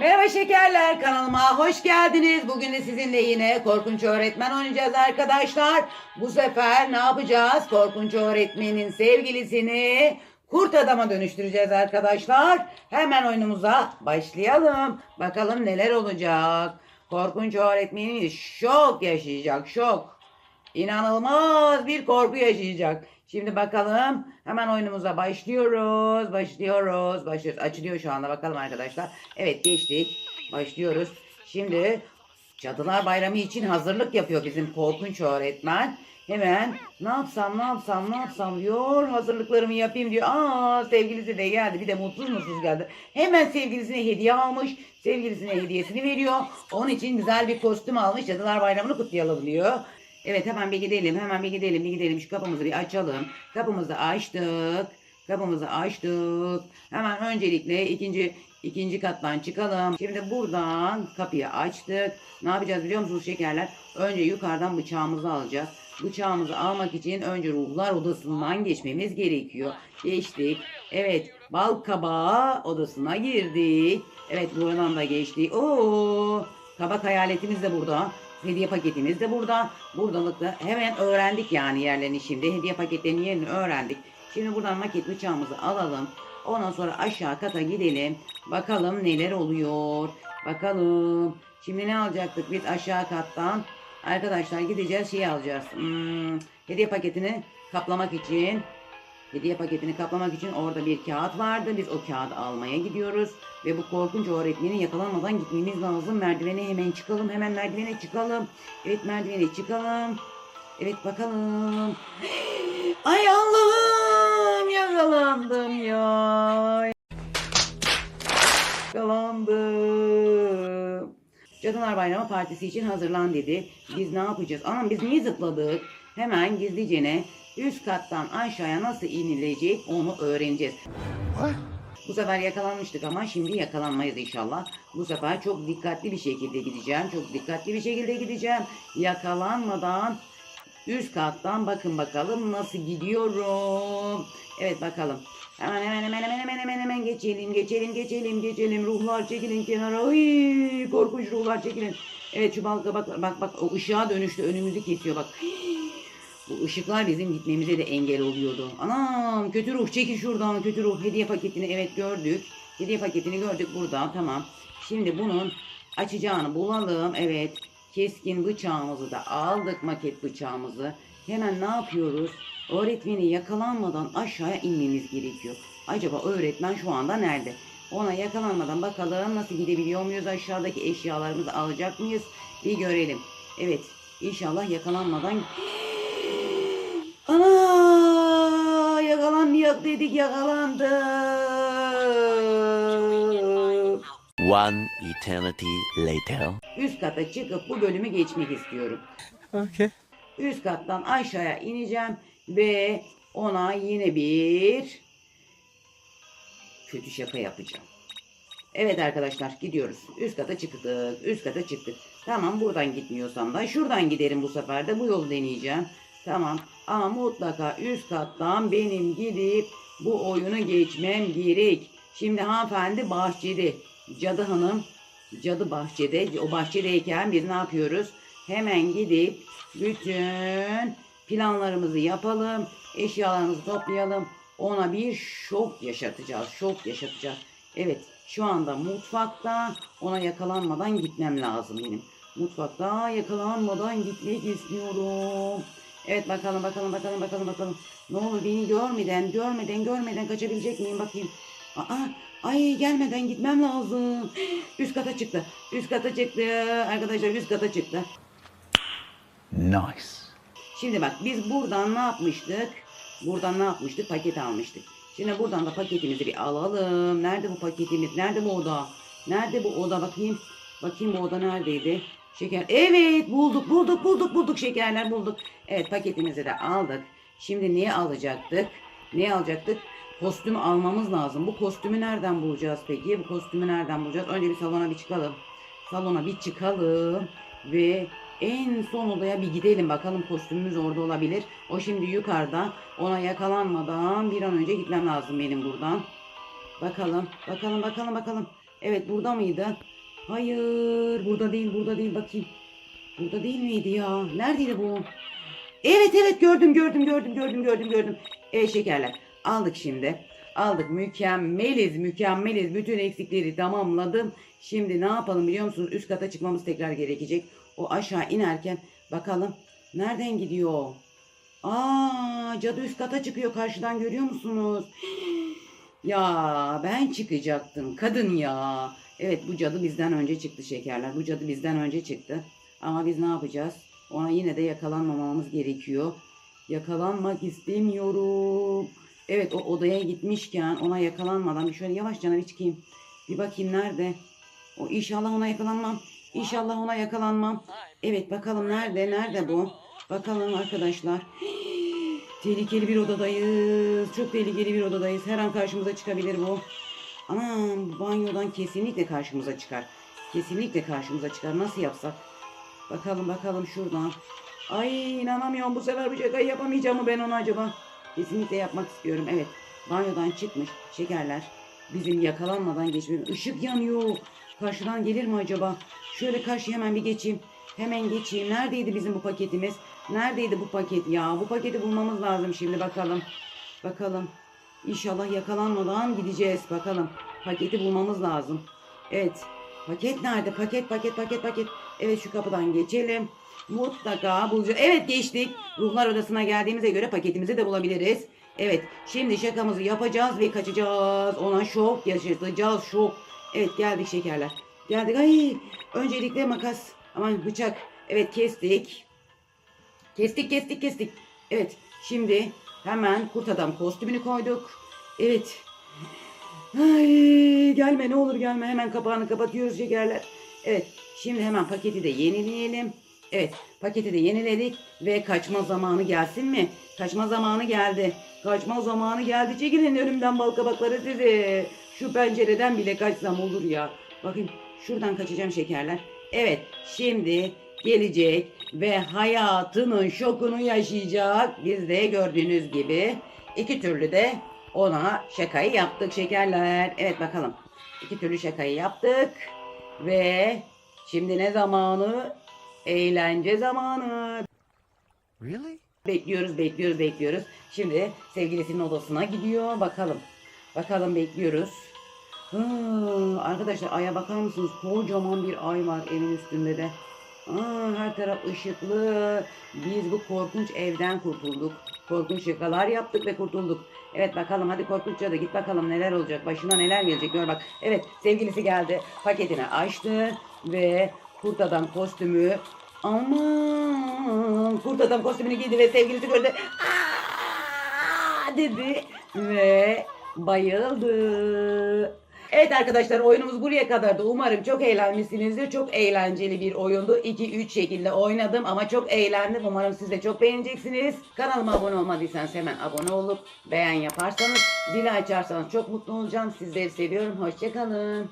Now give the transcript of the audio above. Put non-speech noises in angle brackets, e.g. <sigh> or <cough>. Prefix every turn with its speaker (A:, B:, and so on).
A: Merhaba şekerler kanalıma hoş geldiniz. Bugün de sizinle yine korkunç öğretmen oynayacağız arkadaşlar. Bu sefer ne yapacağız? Korkunç öğretmenin sevgilisini kurt adama dönüştüreceğiz arkadaşlar. Hemen oyunumuza başlayalım. Bakalım neler olacak. Korkunç öğretmenimiz şok yaşayacak şok. İnanılmaz bir korku yaşayacak. Şimdi bakalım hemen oyunumuza başlıyoruz. Başlıyoruz. Başlıyoruz. Açılıyor şu anda bakalım arkadaşlar. Evet geçtik. Başlıyoruz. Şimdi Cadılar Bayramı için hazırlık yapıyor bizim korkunç öğretmen. Hemen ne yapsam ne yapsam ne yapsam diyor. Hazırlıklarımı yapayım diyor. Aa sevgilisi de geldi. Bir de mutsuz mutsuz geldi. Hemen sevgilisine hediye almış. Sevgilisine hediyesini veriyor. Onun için güzel bir kostüm almış. Cadılar Bayramı'nı kutlayalım diyor. Evet hemen bir gidelim. Hemen bir gidelim. Bir gidelim. Şu kapımızı bir açalım. Kapımızı açtık. Kapımızı açtık. Hemen öncelikle ikinci ikinci kattan çıkalım. Şimdi buradan kapıyı açtık. Ne yapacağız biliyor musunuz şekerler? Önce yukarıdan bıçağımızı alacağız. Bıçağımızı almak için önce ruhlar odasından geçmemiz gerekiyor. Geçtik. Evet bal kabağı odasına girdik. Evet buradan da geçtik. Oo, kabak hayaletimiz de burada. Hediye paketimiz de burada. Buradalıkta hemen öğrendik yani yerlerini şimdi. Hediye paketlerinin yerini öğrendik. Şimdi buradan maket bıçağımızı alalım. Ondan sonra aşağı kata gidelim. Bakalım neler oluyor. Bakalım. Şimdi ne alacaktık biz aşağı kattan? Arkadaşlar gideceğiz şey alacağız. Hmm, hediye paketini kaplamak için. Hediye paketini kaplamak için orada bir kağıt vardı. Biz o kağıdı almaya gidiyoruz. Ve bu korkunç öğretmenin yakalanmadan gitmemiz lazım. Merdivene hemen çıkalım. Hemen merdivene çıkalım. Evet merdivene çıkalım. Evet bakalım. <gasps> Ay Allah'ım yakalandım ya. Yakalandım. Cadılar Bayramı Partisi için hazırlan dedi. Biz ne yapacağız? Anam biz niye zıpladık? Hemen gizlicene üst kattan aşağıya nasıl inilecek onu öğreneceğiz. Bu sefer yakalanmıştık ama şimdi yakalanmayız inşallah. Bu sefer çok dikkatli bir şekilde gideceğim. Çok dikkatli bir şekilde gideceğim. Yakalanmadan üst kattan bakın bakalım nasıl gidiyorum. Evet bakalım. Hemen hemen hemen hemen hemen hemen hemen geçelim geçelim geçelim geçelim. Ruhlar çekilin kenara. Ay, korkunç ruhlar çekilin. Evet şu balka bak bak bak o ışığa dönüştü önümüzü kesiyor bak. Bu ışıklar bizim gitmemize de engel oluyordu. Anam kötü ruh çekil şuradan kötü ruh hediye paketini evet gördük. Hediye paketini gördük burada tamam. Şimdi bunun açacağını bulalım. Evet keskin bıçağımızı da aldık maket bıçağımızı. Hemen ne yapıyoruz? Öğretmeni yakalanmadan aşağıya inmemiz gerekiyor. Acaba öğretmen şu anda nerede? Ona yakalanmadan bakalım nasıl gidebiliyor muyuz? Aşağıdaki eşyalarımızı alacak mıyız? Bir görelim. Evet inşallah yakalanmadan Ana yakalanmıyor dedik yakalandık.
B: One eternity later.
A: Üst kata çıkıp bu bölümü geçmek istiyorum.
B: Okay.
A: Üst kattan aşağıya ineceğim ve ona yine bir kötü şaka yapacağım. Evet arkadaşlar gidiyoruz. Üst kata çıktık. Üst kata çıktık. Tamam buradan gitmiyorsam da şuradan giderim bu sefer de bu yolu deneyeceğim. Tamam ama mutlaka üst kattan benim gidip bu oyunu geçmem gerek. Şimdi hanımefendi bahçede. Cadı hanım cadı bahçede. O bahçedeyken biz ne yapıyoruz? Hemen gidip bütün planlarımızı yapalım. Eşyalarımızı toplayalım. Ona bir şok yaşatacağız. Şok yaşatacağız. Evet şu anda mutfakta ona yakalanmadan gitmem lazım benim. Mutfakta yakalanmadan gitmek istiyorum. Evet bakalım bakalım bakalım bakalım bakalım. Ne olur beni görmeden görmeden görmeden kaçabilecek miyim bakayım. Aa, ay gelmeden gitmem lazım. <gasps> Üst kata çıktı. Üst kata çıktı. Arkadaşlar üst kata çıktı.
B: Nice.
A: Şimdi bak biz buradan ne yapmıştık? Buradan ne yapmıştık? Paket almıştık. Şimdi buradan da paketimizi bir alalım. Nerede bu paketimiz? Nerede bu oda? Nerede bu oda? Bakayım. Bakayım bu oda neredeydi? Şeker. Evet bulduk bulduk bulduk bulduk şekerler bulduk. Evet paketimizi de aldık. Şimdi niye alacaktık? Ne alacaktık? Kostüm almamız lazım. Bu kostümü nereden bulacağız peki? Bu kostümü nereden bulacağız? Önce bir salona bir çıkalım. Salona bir çıkalım ve en son odaya bir gidelim bakalım kostümümüz orada olabilir. O şimdi yukarıda. Ona yakalanmadan bir an önce gitmem lazım benim buradan. Bakalım, bakalım, bakalım, bakalım. Evet burada mıydı? Hayır burada değil burada değil bakayım. Burada değil miydi ya? Neredeydi bu? Evet evet gördüm gördüm gördüm gördüm gördüm gördüm. Evet şekerler aldık şimdi. Aldık mükemmeliz mükemmeliz. Bütün eksikleri tamamladım. Şimdi ne yapalım biliyor musunuz? Üst kata çıkmamız tekrar gerekecek. O aşağı inerken bakalım nereden gidiyor? Aa cadı üst kata çıkıyor karşıdan görüyor musunuz? <gasps> Ya ben çıkacaktım kadın ya. Evet bu cadı bizden önce çıktı şekerler. Bu cadı bizden önce çıktı. Ama biz ne yapacağız? Ona yine de yakalanmamamız gerekiyor. Yakalanmak istemiyorum. Evet o odaya gitmişken ona yakalanmadan bir şöyle yavaşça bir çıkayım. Bir bakayım nerede? O inşallah ona yakalanmam. İnşallah ona yakalanmam. Evet bakalım nerede? Nerede bu? Bakalım arkadaşlar. <gasps> Tehlikeli bir odadayız. Çok tehlikeli bir odadayız. Her an karşımıza çıkabilir bu. Anam banyodan kesinlikle karşımıza çıkar. Kesinlikle karşımıza çıkar. Nasıl yapsak? Bakalım bakalım şuradan. Ay inanamıyorum bu sefer bu şakayı yapamayacağım mı ben onu acaba? Kesinlikle yapmak istiyorum. Evet banyodan çıkmış şekerler. Bizim yakalanmadan geçmiyor. Işık yanıyor. Karşıdan gelir mi acaba? Şöyle karşıya hemen bir geçeyim. Hemen geçeyim. Neredeydi bizim bu paketimiz? Neredeydi bu paket ya? Bu paketi bulmamız lazım şimdi bakalım. Bakalım. İnşallah yakalanmadan gideceğiz. Bakalım. Paketi bulmamız lazım. Evet. Paket nerede? Paket, paket, paket, paket. Evet şu kapıdan geçelim. Mutlaka bulacağız. Evet geçtik. Ruhlar odasına geldiğimize göre paketimizi de bulabiliriz. Evet. Şimdi şakamızı yapacağız ve kaçacağız. Ona şok yaşatacağız. Şok. Evet geldik şekerler. Geldik. Ay. Öncelikle makas. Aman bıçak. Evet kestik. Kestik kestik kestik. Evet şimdi hemen kurt adam kostümünü koyduk. Evet. Ay gelme ne olur gelme hemen kapağını kapatıyoruz şekerler. Evet şimdi hemen paketi de yenileyelim. Evet paketi de yeniledik ve kaçma zamanı gelsin mi? Kaçma zamanı geldi. Kaçma zamanı geldi. Çekilin önümden bal kabakları sizi. Şu pencereden bile kaçsam olur ya. Bakın şuradan kaçacağım şekerler. Evet şimdi gelecek ve hayatının şokunu yaşayacak. Biz de gördüğünüz gibi iki türlü de ona şakayı yaptık şekerler. Evet bakalım. İki türlü şakayı yaptık. Ve şimdi ne zamanı? Eğlence zamanı.
B: Really?
A: Bekliyoruz, bekliyoruz, bekliyoruz. Şimdi sevgilisinin odasına gidiyor. Bakalım. Bakalım bekliyoruz. Hı, arkadaşlar aya bakar mısınız? Kocaman bir ay var evin üstünde de. Aa, her taraf ışıklı. Biz bu korkunç evden kurtulduk. Korkunç şakalar yaptık ve kurtulduk. Evet bakalım hadi korkunç cadı git bakalım neler olacak. Başına neler gelecek gör bak. Evet sevgilisi geldi. Paketini açtı ve kurt adam kostümü Aman kurt adam kostümünü giydi ve sevgilisi gördü. Aa, dedi ve bayıldı. Evet arkadaşlar oyunumuz buraya kadardı. Umarım çok eğlenmişsinizdir. Çok eğlenceli bir oyundu. 2-3 şekilde oynadım ama çok eğlendim. Umarım siz de çok beğeneceksiniz. Kanalıma abone olmadıysanız hemen abone olup beğen yaparsanız, zili açarsanız çok mutlu olacağım. Sizleri seviyorum. Hoşçakalın.